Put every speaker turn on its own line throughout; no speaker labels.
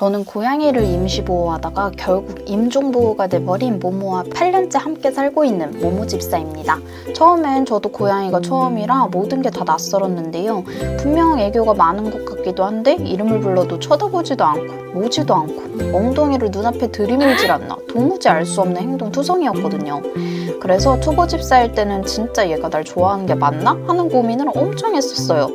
저는 고양이를 임시보호하다가 결국 임종보호가 돼버린 모모와 8년째 함께 살고 있는 모모 집사입니다. 처음엔 저도 고양이가 처음이라 모든 게 다 낯설었는데요. 분명 애교가 많은 것 같기도 한데 이름을 불러도 쳐다보지도 않고 모지도 않고 엉덩이를 눈앞에 들이밀질 않나 도무지 알 수 없는 행동 투성이었거든요. 그래서 초보 집사일 때는 진짜 얘가 날 좋아하는 게 맞나? 하는 고민을 엄청 했었어요.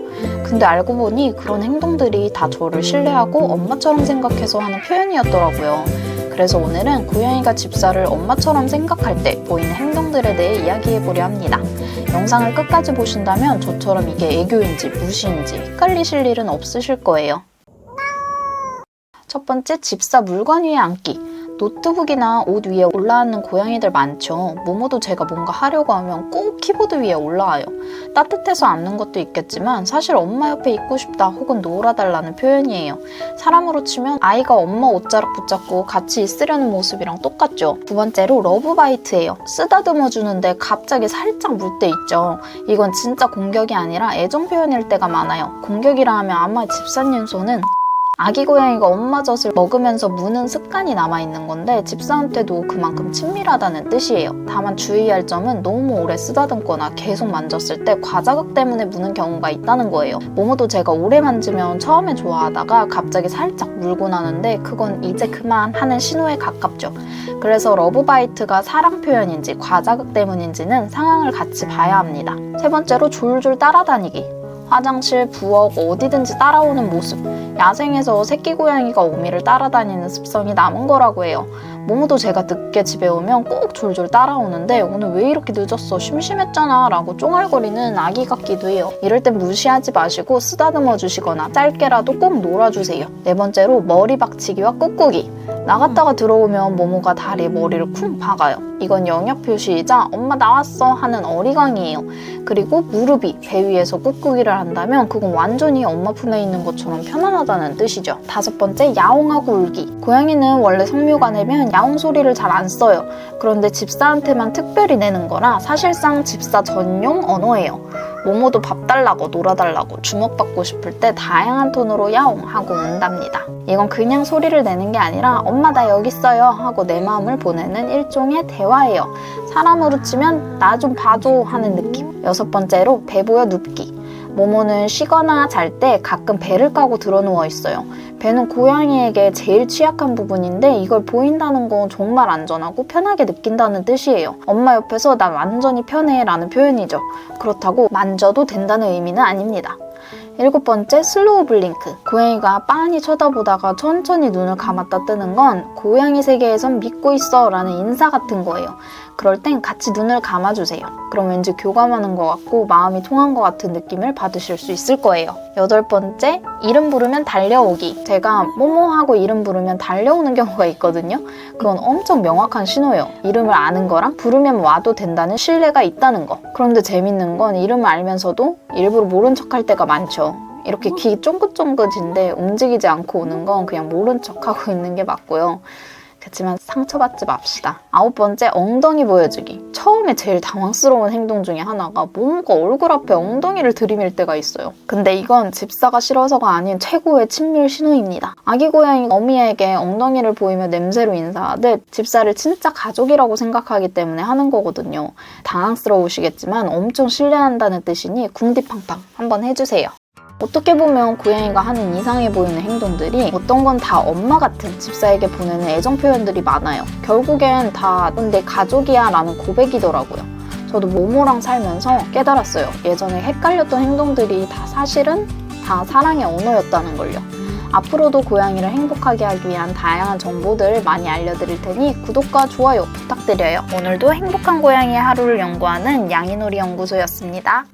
근데 알고 보니 그런 행동들이 다 저를 신뢰하고 엄마처럼 생각해서 하는 표현이었더라고요. 그래서 오늘은 고양이가 집사를 엄마처럼 생각할 때 보이는 행동들에 대해 이야기해보려 합니다. 영상을 끝까지 보신다면 저처럼 이게 애교인지 무시인지 헷갈리실 일은 없으실 거예요. 첫 번째, 집사 물건 위에 앉기. 노트북이나 옷 위에 올라앉는 고양이들 많죠. 모모도 제가 뭔가 하려고 하면 꼭 키보드 위에 올라와요. 따뜻해서 앉는 것도 있겠지만 사실 엄마 옆에 있고 싶다 혹은 놀아달라는 표현이에요. 사람으로 치면 아이가 엄마 옷자락 붙잡고 같이 있으려는 모습이랑 똑같죠. 두 번째로 러브바이트예요. 쓰다듬어 주는데 갑자기 살짝 물 때 있죠. 이건 진짜 공격이 아니라 애정 표현일 때가 많아요. 공격이라 하면 아마 집사님 손은 아기 고양이가 엄마 젖을 먹으면서 무는 습관이 남아있는 건데 집사한테도 그만큼 친밀하다는 뜻이에요. 다만 주의할 점은 너무 오래 쓰다듬거나 계속 만졌을 때 과자극 때문에 무는 경우가 있다는 거예요. 모모도 제가 오래 만지면 처음에 좋아하다가 갑자기 살짝 물고 나는데 그건 이제 그만 하는 신호에 가깝죠. 그래서 러브바이트가 사랑 표현인지 과자극 때문인지는 상황을 같이 봐야 합니다. 세 번째로 졸졸 따라다니기. 화장실, 부엌, 어디든지 따라오는 모습. 야생에서 새끼 고양이가 오미를 따라다니는 습성이 남은 거라고 해요. 모모도 제가 늦게 집에 오면 꼭 졸졸 따라오는데 오늘 왜 이렇게 늦었어? 심심했잖아 라고 쫑알거리는 아기 같기도 해요. 이럴 땐 무시하지 마시고 쓰다듬어 주시거나 짧게라도 꼭 놀아주세요. 네 번째로 머리 박치기와 꾹꾹이. 나갔다가 들어오면 모모가 다리에 머리를 쿵 박아요. 이건 영역 표시이자 엄마 나왔어 하는 어리광이에요. 그리고 무릎이 배 위에서 꾹꾹이를 한다면 그건 완전히 엄마 품에 있는 것처럼 편안하다는 뜻이죠. 다섯 번째, 야옹하고 울기. 고양이는 원래 성묘가 내면 야옹 소리를 잘 안 써요. 그런데 집사한테만 특별히 내는 거라 사실상 집사 전용 언어예요. 모모도 밥 달라고 놀아달라고 주먹받고 싶을 때 다양한 톤으로 야옹 하고 운답니다. 이건 그냥 소리를 내는 게 아니라 엄마 나 여기 있어요 하고 내 마음을 보내는 일종의 대화예요. 사람으로 치면 나 좀 봐줘 하는 느낌. 여섯 번째로 배 보여 눕기. 모모는 쉬거나 잘 때 가끔 배를 까고 들어 누워 있어요. 배는 고양이에게 제일 취약한 부분인데 이걸 보인다는 건 정말 안전하고 편하게 느낀다는 뜻이에요. 엄마 옆에서 난 완전히 편해 라는 표현이죠. 그렇다고 만져도 된다는 의미는 아닙니다. 일곱 번째 슬로우 블링크. 고양이가 빤히 쳐다보다가 천천히 눈을 감았다 뜨는 건 고양이 세계에선 믿고 있어 라는 인사 같은 거예요. 그럴 땐 같이 눈을 감아주세요. 그럼 왠지 교감하는 것 같고 마음이 통한 것 같은 느낌을 받으실 수 있을 거예요. 여덟 번째, 이름 부르면 달려오기. 제가 뭐뭐 하고 이름 부르면 달려오는 경우가 있거든요. 그건 엄청 명확한 신호예요. 이름을 아는 거랑 부르면 와도 된다는 신뢰가 있다는 거. 그런데 재밌는 건 이름을 알면서도 일부러 모른 척할 때가 많죠. 이렇게 귀 쫑긋쫑긋인데 움직이지 않고 오는 건 그냥 모른 척하고 있는 게 맞고요. 그렇지만 상처받지 맙시다. 아홉 번째, 엉덩이 보여주기. 처음에 제일 당황스러운 행동 중에 하나가 모모가 얼굴 앞에 엉덩이를 들이밀 때가 있어요. 근데 이건 집사가 싫어서가 아닌 최고의 친밀 신호입니다. 아기 고양이 어미에게 엉덩이를 보이며 냄새로 인사하듯 집사를 진짜 가족이라고 생각하기 때문에 하는 거거든요. 당황스러우시겠지만 엄청 신뢰한다는 뜻이니 궁디팡팡 한번 해주세요. 어떻게 보면 고양이가 하는 이상해 보이는 행동들이 어떤 건 다 엄마 같은 집사에게 보내는 애정 표현들이 많아요. 결국엔 다내 가족이야 라는 고백이더라고요. 저도 모모랑 살면서 깨달았어요. 예전에 헷갈렸던 행동들이 다 사실은 다 사랑의 언어였다는 걸요. 앞으로도 고양이를 행복하게 하기 위한 다양한 정보들 많이 알려드릴 테니 구독과 좋아요 부탁드려요. 오늘도 행복한 고양이의 하루를 연구하는 양이놀이 연구소였습니다.